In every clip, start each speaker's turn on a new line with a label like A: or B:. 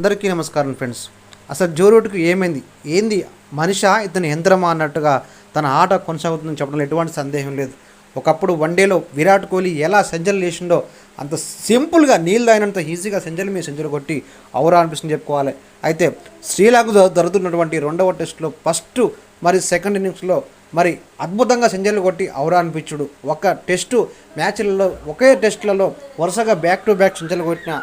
A: అందరికీ నమస్కారం ఫ్రెండ్స్. అసలు జో రూట్కి ఏమైంది? ఏంది? మనిషా? ఇతను యంత్రమా? అన్నట్టుగా తన ఆట కొనసాగుతుందని చెప్పడంలో ఎటువంటి సందేహం లేదు. ఒకప్పుడు వన్డేలో విరాట్ కోహ్లీ ఎలా సెంచరీ చేసిండో అంత సింపుల్గా నీళ్ళు తాగినంత ఈజీగా సెంచరీ మీద సెంచరీ కొట్టి అవరా అనిపిస్తుంది చెప్పుకోవాలి. అయితే శ్రీలంక జరుగుతున్నటువంటి రెండవ టెస్ట్లో ఫస్ట్ మరి సెకండ్ ఇన్నింగ్స్లో మరి అద్భుతంగా సెంచరీలు కొట్టి అవరా అనిపించుడు. ఒక టెస్టు మ్యాచ్లలో ఒకే టెస్ట్లలో వరుసగా బ్యాక్ టు బ్యాక్ సెంచరీలు కొట్టిన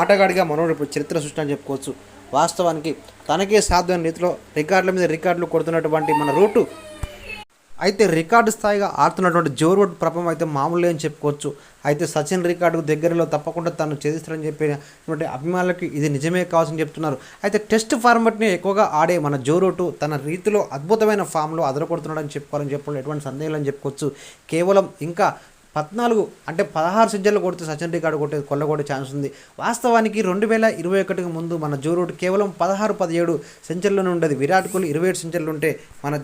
A: ఆటగాడిగా మనోడు ఇప్పుడు చరిత్ర సృష్టి అని చెప్పుకోవచ్చు. వాస్తవానికి తనకే సాధ్యమైన రీతిలో రికార్డుల మీద రికార్డులు కొడుతున్నటువంటి మన రూటు. అయితే రికార్డు స్థాయిగా ఆడుతున్నటువంటి జో రూట్ ప్రభావం అయితే మామూలు అని చెప్పుకోవచ్చు. అయితే సచిన్ రికార్డుకు దగ్గరలో తప్పకుండా తను ఛేదిస్తారని చెప్పినటువంటి అభిమానులకి ఇది నిజమే కావాల్సింది చెప్తున్నారు. అయితే టెస్ట్ ఫార్మాట్ని ఎక్కువగా ఆడే మన జో రూటు తన రీతిలో అద్భుతమైన ఫామ్లో అదరకొడుతున్నాడని చెప్పుకోవాలని చెప్పడం ఎటువంటి సందేహాలు అని చెప్పుకోవచ్చు. కేవలం ఇంకా పద్నాలుగు అంటే పదహారు సెంచర్లు కొడితే సచిన్ రికార్డు కొట్టే కొల్లగొట్టే ఛాన్స్ ఉంది. వాస్తవానికి రెండు వేల ఇరవై ఒకటికి ముందు మన జో రూట్ కేవలం పదహారు పదిహేడు సెంచర్లోనే ఉండేది. విరాట్ కోహ్లీ ఇరవై ఏడు సెంచర్లు ఉంటే మన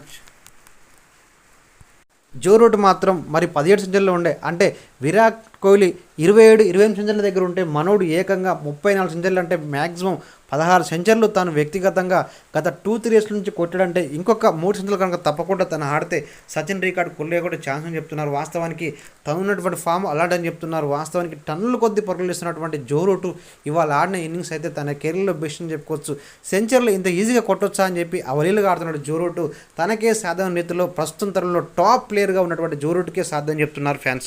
A: జో రూట్ మాత్రం మరి పదిహేడు సెంచర్లు ఉండే. అంటే విరాట్ కోహ్లీ ఇరవై ఏడు ఇరవై ఎనిమిది సెంచర్ల దగ్గర ఉంటే మనోడు ఏకంగా ముప్పై నాలుగు సెంచర్లు అంటే మ్యాక్సిమం పదహారు సెంచర్లు తాను వ్యక్తిగతంగా గత టూ త్రీ ఇయర్స్ నుంచి కొట్టాడంటే ఇంకొక మూడు సెంచర్లు కనుక తప్పకుండా తను ఆడితే సచిన్ రికార్డు కొల్లే కూడా ఛాన్స్ అని చెప్తున్నారు. వాస్తవానికి తను ఉన్నటువంటి ఫామ్ అలాంటని చెప్తున్నారు. వాస్తవానికి టన్నుల కొద్ది పరుగులు ఇస్తున్నటువంటి జో రూటు ఇవాళ ఆడిన ఇన్నింగ్స్ అయితే తన కెరీర్లో బెస్ట్ అని చెప్పుకోవచ్చు. సెంచర్లు ఇంత ఈజీగా కొట్టొచ్చా అని చెప్పి అవలీలుగా ఆడుతున్నాడు జోరోటు తనకే సాధారణ రీతిలో ప్రస్తుతం తరంలో టాప్ ప్లేయర్గా ఉన్నటువంటి జో సాధ్యం చెప్తున్నారు ఫ్యాన్స్.